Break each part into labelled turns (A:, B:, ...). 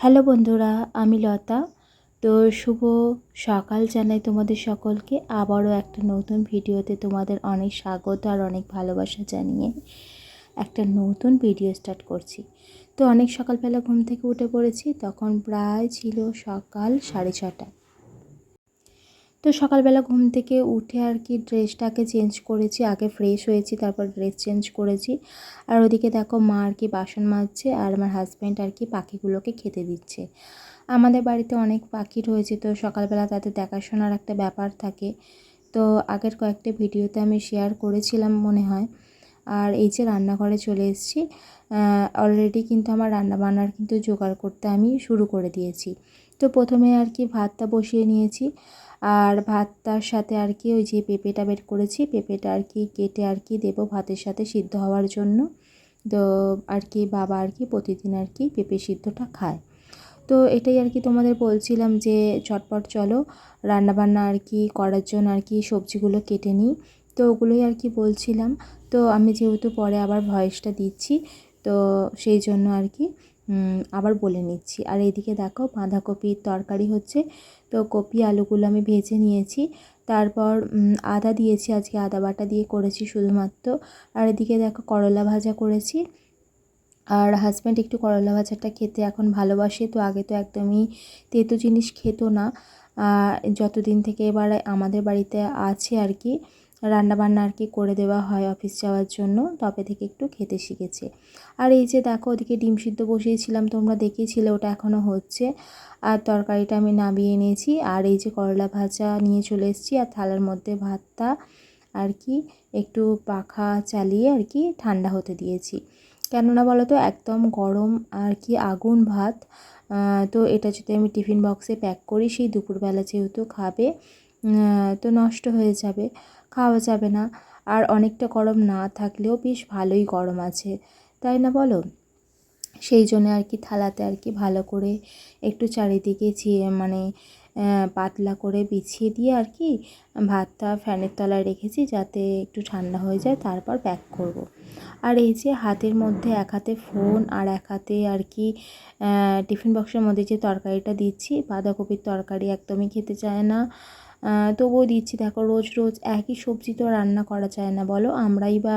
A: Hello বন্ধুরা, আমি লতা। তো শুভ সকাল জানাই তোমাদের সকলকে। আবারও একটা নতুন ভিডিওতে তোমাদের অনেক স্বাগত আর অনেক ভালোবাসা জানিয়ে একটা নতুন ভিডিও স্টার্ট করছি। তো অনেক সকালবেলা ঘুম থেকে উঠে পড়েছি, তখন প্রায় ছিল সকাল সাড়ে ছটা। তো সকালবেলা ঘুম থেকে উঠে আর কি ড্রেসটাকে চেঞ্জ করেছি। আগে ফ্রেশ হয়েছি, তারপর ড্রেস চেঞ্জ করেছি। আর ওদিকে দেখো মা আর কি বাসন মাজছে আর আমার হাজব্যান্ড আর কি পাখিগুলোকে খেতে দিচ্ছে। আমাদের বাড়িতে অনেক পাখি রয়েছে, তো সকালবেলা তাদের দেখাশোনার একটা ব্যাপার থাকে। তো আগের কয়েকটা ভিডিওতে আমি শেয়ার করেছিলাম মনে হয়। আর এই যে রান্নাঘরে চলে এসেছি অলরেডি কিন্তু আমার রান্না বান্নার কিন্তু জোগাড় করতে আমি শুরু করে দিয়েছি। তো প্রথমে আর কি ভাতটা বসিয়ে নিয়েছি। আর ভাতটার সাথে আর কি ওই যে পেঁপেটা বের করেছি পেঁপেটা আর কি কেটে আর কি দেবো ভাতের সাথে সিদ্ধ হওয়ার জন্য তো আর কি বাবা আর কি প্রতিদিন আর কি পেঁপে সিদ্ধটা খায় তো এটাই আর কি তোমাদের বলছিলাম যে চটপট চলো রান্নাবান্না আর কি করার জন্য আর কি সবজিগুলো কেটে নিই তো ওগুলোই আর কি বলছিলাম তো আমি যেহেতু পরে আবার ভয়েসটা দিচ্ছি তো সেই জন্য আর কি আবার বলে নিচ্ছি। আর এদিকে দেখো, বাঁধাকপির তরকারি হচ্ছে। তো কপি আলুগুলো আমি ভেজে নিয়েছি। তারপর আদা দিয়েছি। আজকে আদা বাটা দিয়ে করেছি শুধুমাত্র। আর এদিকে দেখো, করলা ভাজা করেছি। আর হাজব্যান্ড একটু করলা ভাজাটা খেতে এখন ভালোবাসে, তো আগে তো একদমই তেতো জিনিস খেতো না। যতদিন থেকে এবার আমাদের বাড়িতে আছে আর কি রান্নাবান্না আর কি করে দেওয়া হয় অফিস যাওয়ার জন্য, তবে থেকে একটু খেতে শিখেছে। আর এই যে দেখো, ওদিকে ডিম সিদ্ধ বসিয়েছিলাম, তোমরা দেখিয়েছিলে, ওটা এখনও হচ্ছে। আর তরকারিটা আমি নামিয়ে নিয়েছি আর এই যে করলা ভাজা নিয়ে চলে এসেছি, আর থালার মধ্যে ভাতটা আর কি একটু পাখা চালিয়ে আর কি ঠান্ডা হতে দিয়েছি। কেননা বলো তো একদম গরম আর কি আগুন ভাত তো এটা যদি আমি টিফিন বক্সে প্যাক করি, সেই দুপুরবেলা যেহেতু খাবে তো নষ্ট হয়ে যাবে। খাওয়া যাবে না। আর অনেকটা গরম না থাকলেও বেশ ভালোই গরম আছে। তাই না বলো? সেই জন্য আর কি থালাতে আর কি ভালো করে একটু চারিদিকে মানে পাতলা করে বিছিয়ে দিয়ে আর কি ভাতটা ফ্যানের তলায় রেখেছি যাতে একটু ঠান্ডা হয়ে যায়, তারপর প্যাক করব। আর এই যে হাতের মধ্যে এক হাতে ফোন আর এক হাতে আর কি টিফিন বক্সের মধ্যে যে তরকারিটা দিচ্ছি, বাঁধাকপির তরকারি একদমই খেতে চায় না। তবুও দিচ্ছি, দেখো রোজ রোজ একই সবজি তো রান্না করা যায় না, বলো? আমরাই বা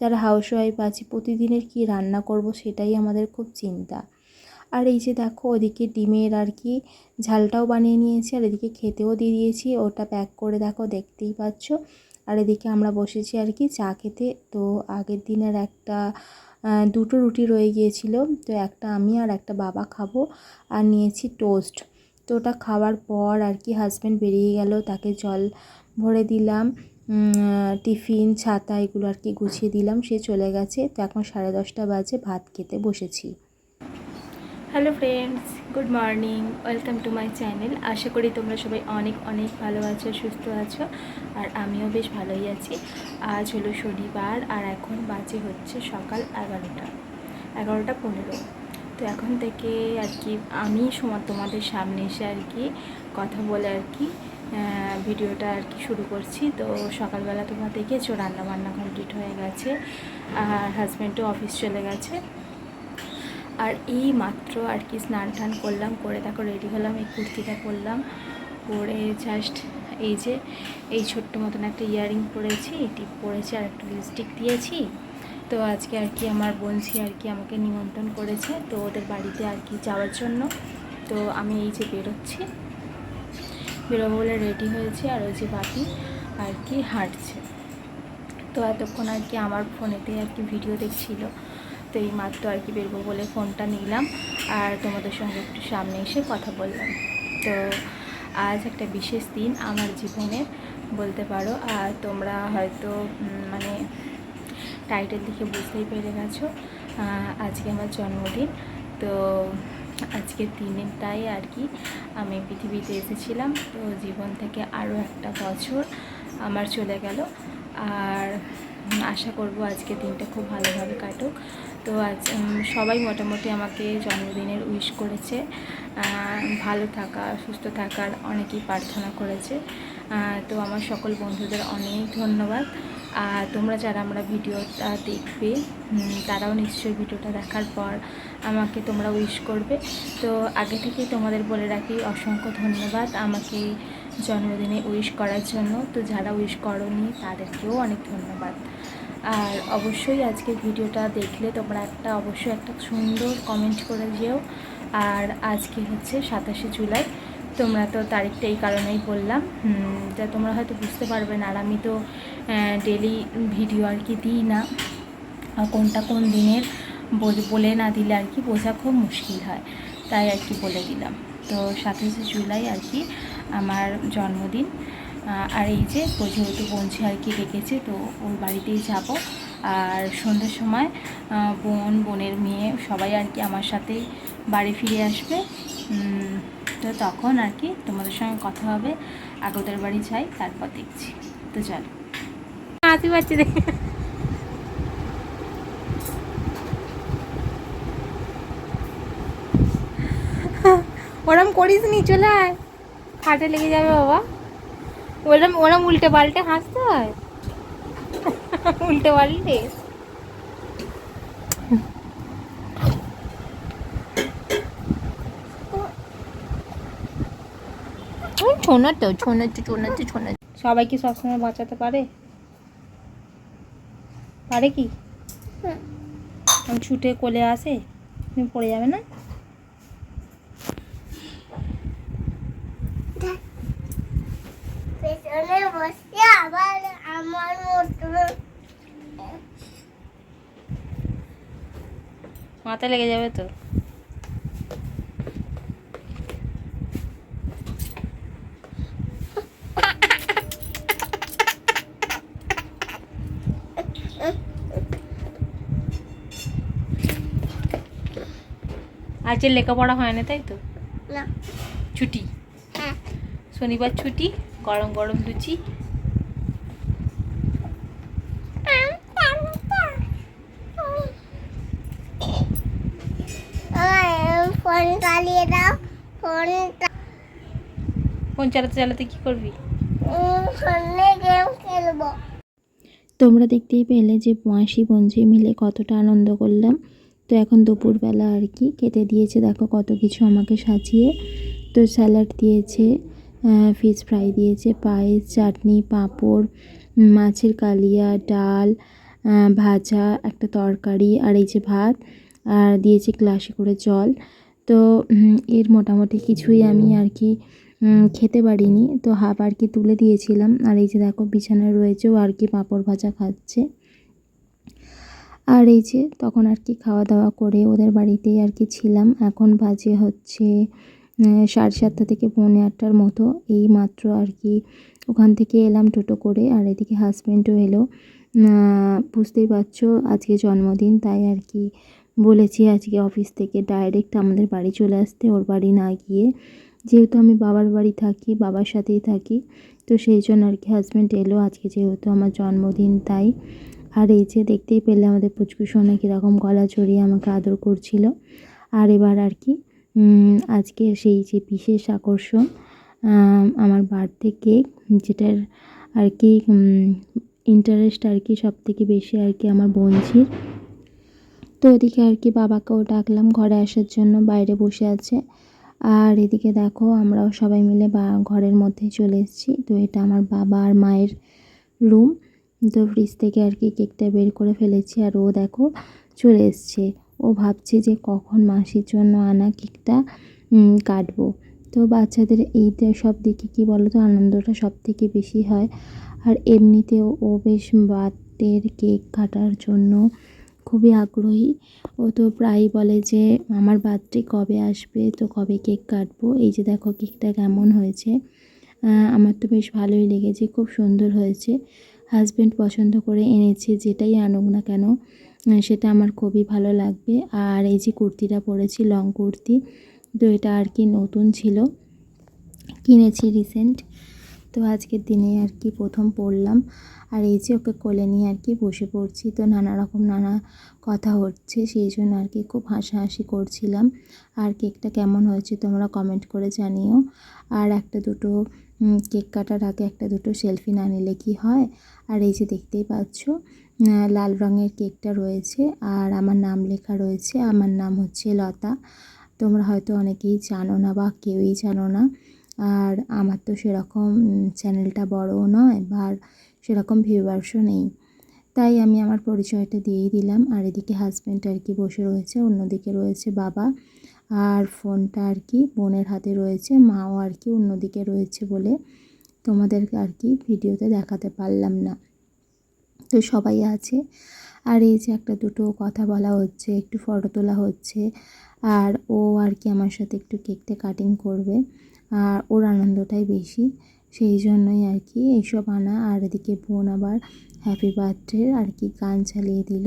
A: যারা হাউস ওয়াইফ আছি, প্রতিদিনের কি রান্না করব সেটাই আমাদের খুব চিন্তা। আর এই যে দেখো, ওদিকে ডিমের আর কি ঝালটাও বানিয়ে নিয়েছি, আর এদিকে খেতেও দিয়ে দিয়েছি, ওটা প্যাক করে দেখো, দেখতেই পাচ্ছ। আর এদিকে আমরা বসেছি আর কি চা খেতে, তো আগের দিনের একটা দুটো রুটি রয়ে গিয়েছিল, তো একটা আমি আর একটা বাবা খাব, আর নিয়েছি টোস্ট তো ওটা খাওয়ার পর আর কি হাজব্যান্ড বেরিয়ে গেল, তাকে জল ভরে দিলাম টিফিন, ছাতা এগুলো আর কি গুছিয়ে দিলাম, সে চলে গেছে, তো এখন সাড়ে দশটা বাজে, ভাত খেতে বসেছি।
B: Hello friends good morning welcome to my channel আশা করি তোমরা সবাই অনেক অনেক ভালো আছো, সুস্থ আছো, আর আমিও বেশ ভালোই আছি। আজ হলো শনিবার, আর এখন বাজে হচ্ছে সকাল এগারোটা। এগারোটা পনেরো। তো এখন থেকে আর কি আমি সময় তোমাদের সামনে এসে আর কি কথা বলে আর কি ভিডিওটা আর কি শুরু করছি। তো সকালবেলা তোমরা দেখেছ রান্না বান্না কমপ্লিট হয়ে গেছে আর হাজব্যান্ডও অফিস চলে গেছে। আর এই মাত্র আর কি স্নান টান করলাম, করে দেখো রেডি হলাম, এই কুর্তিটা করলাম পরে জাস্ট এই যে, এই ছোট্ট মতন একটা ইয়ারিং পরেছি টিপ পরেছি আর একটা লিপস্টিক দিয়েছি। তো আজকে আর কি আমার বোনছি আর কি আমাকে নিমন্ত্রণ করেছে, তো ওদের বাড়িতে আর কি যাওয়ার জন্য। তো আমি এই যে বেরোচ্ছি। বেরোবো বলে রেডি হয়েছে আর ওই যে বাপি আর কি হাঁটছে। তো এতক্ষণ আর কি আমার ফোনেতে আর কি ভিডিও দেখছিল, তো এই মাত্র আর কি বেরবো বলে ফোনটা নিলাম আর তোমাদের সঙ্গে একটু সামনে এসে কথা বললাম। তো আজ একটা বিশেষ দিন আমার জীবনের বলতে পারো। আর তোমরা হয়তো মানে টাইটেল দেখে বুঝতেই পেরে গেছো। আজকে আমার জন্মদিন। তো আজকের দিনটাই আর কি। আমি পৃথিবীতে এসেছিলাম, তো জীবন থেকে আরও একটা বছর আমার চলে গেল। আর আশা করব আজকে দিনটা খুব ভালোভাবে কাটুক। তো আজ সবাই মোটামুটি আমাকে জন্মদিনের উইশ করেছে। ভালো থাকা, সুস্থ থাকার অনেকেই প্রার্থনা করেছে। তো আমার সকল বন্ধুদের অনেক ধন্যবাদ। আর তোমরা যারা আমরা ভিডিওটা দেখবে তারাও নিশ্চয়ই ভিডিওটা দেখার পর আমাকে তোমরা উইশ করবে। তো আগে থেকে তোমাদের বলে রাখি, অসংখ্য ধন্যবাদ আমাকে জন্মদিনে উইশ করার জন্য। তো যারা উইশ করনি, তাদেরকেও অনেক ধন্যবাদ। আর অবশ্যই আজকে ভিডিওটা দেখলে তোমরা একটা, অবশ্যই একটা সুন্দর কমেন্ট করে যেও। আর আজকে হচ্ছে সাতাশে জুলাই। তোমরা তো তারিখটা এই কারণেই বললাম যা তোমরা হয়তো বুঝতে পারবে না, আর আমি তো ডেলি ভিডিও আর কি দিই না কোনটা কোন দিনের বল- না দিলে আর কি বোঝা খুব মুশকিল হয়, তাই আর কি বলে দিলাম। তো সাতাশে জুলাই আর কি আমার জন্মদিন আর এই যে যেহেতু বঞ্চি আর কি ডেকেছে, তো ওর বাড়িতেই যাব, আর সন্ধ্যের সময় বোন, বোনের মেয়ে সবাই আর কি আমার সাথেই বাড়ি ফিরে আসবে তো তখন আর কি তোমাদের সঙ্গে কথা হবে। আগতের বাড়ি যাই, তারপর দেখছি। তো চলো। হাসি পাচ্ছি দেখে ওরম করিস নি, চলে আয়। খাটে লেগে যাবে বাবা। ওরম ওরম উল্টে পাল্টে হাসতে হয়। উল্টে পাল্টে। ছোনাতো ছোনাচ্ছে ছোনাচ্ছে ছোনাচ্ছে সবাই কি সবসময় বাঁচাতে পারে? পারে কি? ছুটে কোলে আসে তুমি পড়ে যাবে না?
C: পেছনে বসে আবার আমার মতো।
B: মাথায় লেগে যাবে তো? আজকে লেখাপড়া হয় না তাই তো?
C: না।
B: ছুটি।
C: হ্যাঁ।
B: শনিবার ছুটি গরম গরম লুচি।
C: ফোন চালিয়ে দাও ফোনটা
B: ফোন চালাতে চালাতে কি করবি?
C: ফোনে গেম খেলব।
A: তোমরা দেখতেই পেলে যে মাসি বঞ্জি মিলে কতটা আনন্দ করলাম। তো এখন দুপুরবেলা আর কি কেটে দিয়েছে, দেখো কত কিছু আমাকে সাজিয়ে। তো স্যালাড দিয়েছে ফিশ ফ্রাই দিয়েছে, পায়েস, চাটনি, পাঁপড় মাছের কালিয়া, ডাল ভাজা, একটা তরকারি আর এই যে ভাত। আর দিয়েছে গ্লাসে করে জল। তো এর মোটামুটি কিছুই আমি আর কি খেতে পারিনি। তো হাফ আর কি তুলে দিয়েছিলাম। আর এই যে দেখো বিছানায় রয়েছে, ও আর কি পাঁপড় ভাজা খাচ্ছে। আর এই যে তখন আর কি খাওয়া দাওয়া করে ওদের বাড়িতেই আর কি ছিলাম। এখন বাজে হচ্ছে সাড়ে সাতটা থেকে পৌনে আটটার মতো। এই মাত্র আর কি ওখান থেকে এলাম টোটো করে আর এদিকে হাজব্যান্ডও এলো। বুঝতেই পারছ আজকে জন্মদিন, তাই আর কি বলেছি আজকে অফিস থেকে ডাইরেক্ট আমাদের বাড়ি চলে আসতে, ওর বাড়ি না গিয়ে। যেহেতু আমি বাবার বাড়ি থাকি, বাবার সাথেই থাকি, তো সেই জন্য আর কি হাজব্যান্ড এলো আজকে যেহেতু আমার জন্মদিন, তাই আর এই যে দেখতেই পেলে আমাদের পুচকু সোনা কীরকম গলা চড়িয়ে আমাকে আদর করছিল। আর এবার আর কি আজকে সেই যে বিশেষ আকর্ষণ আমার বার্থডে কেক, যেটার আর কি ইন্টারেস্ট আর কি সব থেকে বেশি আর কি আমার বোনঝির তো এদিকে আর কি বাবাকেও ডাকলাম ঘরে আসার জন্য, বাইরে বসে আছে। আর এদিকে দেখো, আমরাও সবাই মিলে বা, ঘরের মধ্যে চলে এসেছি। তো এটা আমার বাবা আর মায়ের রুম তো ফ্রিজ থেকে আর কি কেকটা বের করে ফেলেছি আর ও দেখো চলে এসছে। ও ভাবছে যে কখন মাসির জন্য আনা কেকটা কাটবো। তো বাচ্চাদের এইটা সব দিকে কী বলো তো আনন্দটা সব থেকে বেশি হয়। আর এমনিতেও ও বেশ বার্থডের কেক কাটার জন্য খুবই আগ্রহী। ও তো প্রায়ই বলে যে, আমার বার্থডে কবে আসবে? তো কবে কেক কাটবো? এই যে দেখো কেকটা কেমন হয়েছে। আমার তো বেশ ভালোই লেগেছে, খুব সুন্দর হয়েছে। হাজব্যান্ড পছন্দ করে এনেছে, যেটাই আনুক না কেন সেটা আমার খুবই ভালো লাগবে। আর এই যে কুর্তিটা পরেছি লং কুর্তি, তো এটা আর কি নতুন ছিল, কিনেছি রিসেন্ট তো আজকের দিনে আর কি প্রথম পড়লাম আর এই যে ওকে কোলে নিয়ে আর কি বসে পড়ছি, তো নানা রকম নানা কথা হচ্ছে, সেই জন্য আর কি খুব হাসাহাসি করছিলাম। আর কেকটা কেমন হয়েছে তোমরা কমেন্ট করে জানিও। আর একটা দুটো কেক কাটার আগে একটা দুটো সেলফি না নিলে কি হয়? আর এই যে দেখতেই পাচ্ছ লাল রঙের কেকটা রয়েছে আর আমার নাম লেখা রয়েছে। আমার নাম হচ্ছে লতা। তোমরা হয়তো অনেকেই জানো না বা কেউই জানো না। আর আমার তো সেরকম চ্যানেলটা বড়ও নয় বা সেরকম ভিউয়ার্সও নেই। তাই আমি আমার পরিচয়টা দিয়েই দিলাম। আর এদিকে হাজব্যান্ড আর কি বসে রয়েছে, অন্যদিকে রয়েছে বাবা। আর ফোনটা আর কি বোনের হাতে রয়েছে, মাও আর কি অন্যদিকে রয়েছে বলে তোমাদেরকে আর কি ভিডিওতে দেখাতে পারলাম না। তো সবাই আছে। আর এই যে একটা দুটো কথা বলা হচ্ছে, একটু ফটো তোলা হচ্ছে, আর ও আর কি আমার সাথে একটু কেকটা কাটিং করবে, আর ওর আনন্দটাই বেশি। সেই জন্যই আর কি এইসব আনা, আর এদিকে বোন আবার হ্যাপি বার্থডে আর কি গান চালিয়ে দিল।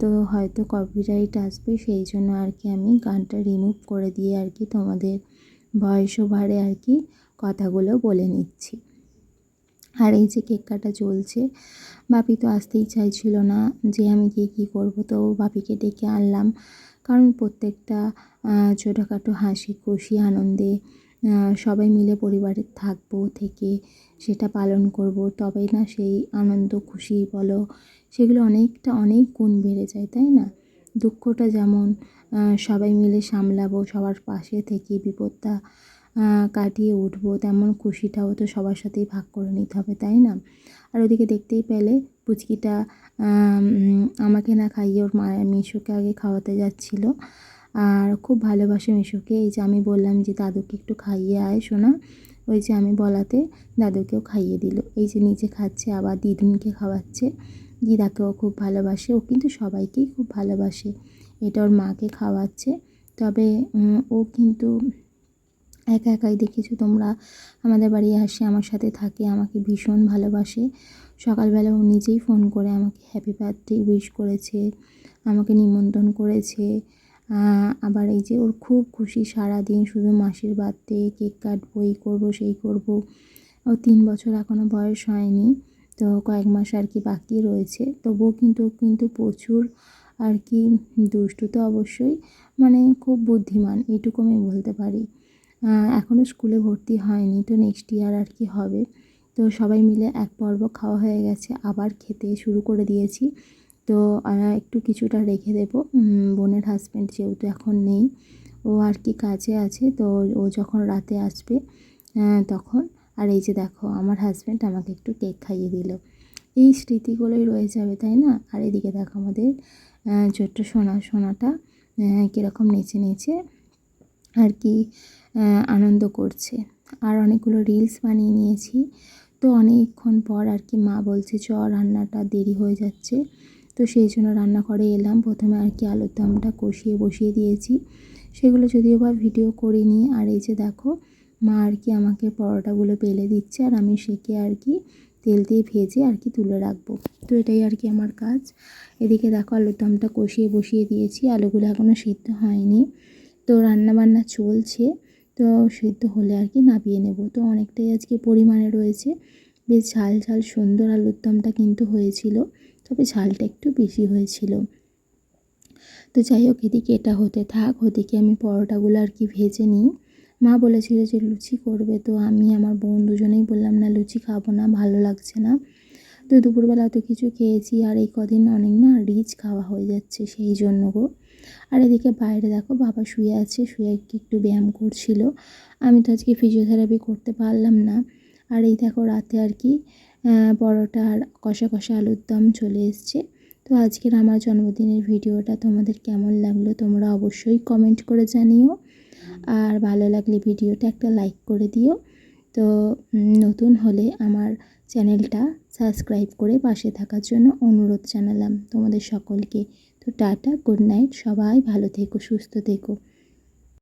A: তো হয়তো কপিরাইট আসবে, সেই জন্য আর কি আমি গানটা রিমুভ করে দিয়ে আর কি তোমাদের ভয়েস ওভারে আর কি কথাগুলো বলে নিচ্ছি। আর এই যে কেক কাটা চলছে, বাপি তো আসতেই চাইছিল না যে আমি গিয়ে কী করব, তো বাপিকে ডেকে আনলাম। কারণ প্রত্যেকটা ছোটোখাটো হাসি খুশি আনন্দে সবাই মিলে পরিবারে থাকব থেকে সেটা পালন করব, তবেই না সেই আনন্দ, খুশি বলো, সেগুলো অনেকটা অনেক গুণ বেড়ে যায়, তাই না? দুঃখটা যেমন সবাই মিলে সামলাবো, সবার পাশে থেকে বিপদটা কাটিয়ে উঠবো, তেমন খুশিটাও তো সবার সাথেই ভাগ করে নিতে হবে, তাই না? আর ওদিকে দেখতেই পেলে পুচকিটা আমাকে না খাইয়ে ওর মা মিশুকে আগে খাওয়াতে যাচ্ছিল আর খুব ভালোবাসে মিশুকে। এই যে আমি বললাম যে, দাদুকে একটু খাইয়ে আয় শোনা। ওই যে আমি বলাতে দাদুকেও খাইয়ে দিল। এই যে নিজে খাচ্ছে, আবার দিদুনকে খাওয়াচ্ছে। দিদাকেও খুব ভালোবাসে। ও কিন্তু সবাইকেই খুব ভালোবাসে। এটা ওর মাকে খাওয়াচ্ছে। তবে ও কিন্তু একা একাই দেখেছ তোমরা? আমাদের বাড়ি আসে, আমার সাথে থাকে, আমাকে ভীষণ ভালোবাসে। সকালবেলা ও নিজেই ফোন করে আমাকে হ্যাপি বার্থডে উইশ করেছে, আমাকে নিমন্ত্রণ করেছে। আবার এই যে ওর খুব খুশি সারাদিন শুধু মাসির বার্থডে কেক কাটবো, এই করব, সেই করব। ও তিন বছর এখনও বয়স হয়নি, তো কয়েক মাস আর কি বাকি রয়েছে। তবুও কিন্তু কিন্তু প্রচুর আর কি দুষ্টু তো অবশ্যই মানে খুব বুদ্ধিমান এইটুকু আমি বলতে পারি। এখনও স্কুলে ভর্তি হয়নি, তো নেক্সট ইয়ার আর কি হবে। তো সবাই মিলে এক পর্ব খাওয়া হয়ে গেছে, আবার খেতে শুরু করে দিয়েছি। তো একটু কিছুটা রেখে দেবো। বোনের হাজব্যান্ড যেহেতু এখন নেই, ও আর কি কাজে আছে, তো ও যখন রাতে আসবে তখন, আর এই যে দেখো, আমার হাজব্যান্ড আমাকে একটু কেক খাইয়ে দিল। এই স্মৃতিগুলোই রয়ে যাবে, তাই না? আর এদিকে দেখো আমাদের ছোট্ট সোনা, সোনাটা কীরকম নেচে নেচে আর কি আনন্দ করছে। আর অনেকগুলো রিলস বানিয়ে নিয়েছি। তো অনেকক্ষণ পর আর কি মা বলছে, চ, রান্নাটা দেরি হয়ে যাচ্ছে। তো সেই জন্য রান্নাঘরে এলাম। প্রথমে আর কি আলুর দমটা কষিয়ে বসিয়ে দিয়েছি। সেগুলো যদিও বা ভিডিও করিনি। আর এই যে দেখো, মা আর কি আমাকে পরোটাগুলো পেলে দিচ্ছে আর আমি সেকে আর কি তেল দিয়ে ভেজে আর কি তুলে রাখব। তো এটাই আর কি আমার কাজ। এদিকে দেখো আলুর দমটা কষিয়ে বসিয়ে দিয়েছি। আলুগুলো এখনও সিদ্ধ হয়নি। তো রান্না বান্না চলছে। তো সিদ্ধ হলে আর কি নামিয়ে নেব। তো অনেকটাই আজকে পরিমাণে রয়েছে। বেশ ঝাল ঝাল সুন্দর আলুর দমটা কিন্তু হয়েছিল। তবে ঝালটা একটু বেশি হয়েছিল। তো যাই হোক, এদিকে এটা হতে থাক, ওদিকে আমি পরোটাগুলো আর কি ভেজে নিই। মা বলেছিল যে লুচি করবে, তো আমি আমার বোন দুজনেই বললাম, না, লুচি খাব না, ভালো লাগছে না। তো দুপুরবেলা তো কিছু খেয়েছি, আর এই কদিন অনেক না রিচ খাওয়া হয়ে যাচ্ছে সেই জন্য গো। আর এদিকে বাইরে দেখো, বাবা শুয়ে আছে, শুয়ে একটু একটু ব্যায়াম করছিল। আমি তো আজকে ফিজিওথেরাপি করতে পারলাম না। আর এই দেখো রাতে আর কি পরোটা আর কষা কষা আলুর দম চলে এসছে। তো আজকের আমার জন্মদিনের ভিডিওটা তোমাদের কেমন লাগল তোমরা অবশ্যই কমেন্ট করে জানিও। আর ভালো লাগলে ভিডিওটা একটা লাইক করে দিও। তো নতুন হলে আমার চ্যানেলটা সাবস্ক্রাইব করে পাশে থাকার জন্য অনুরোধ জানালাম। তোমাদের সকলকে তো টাটা গুড নাইট সবাই ভালো থেকো, সুস্থ থেকো।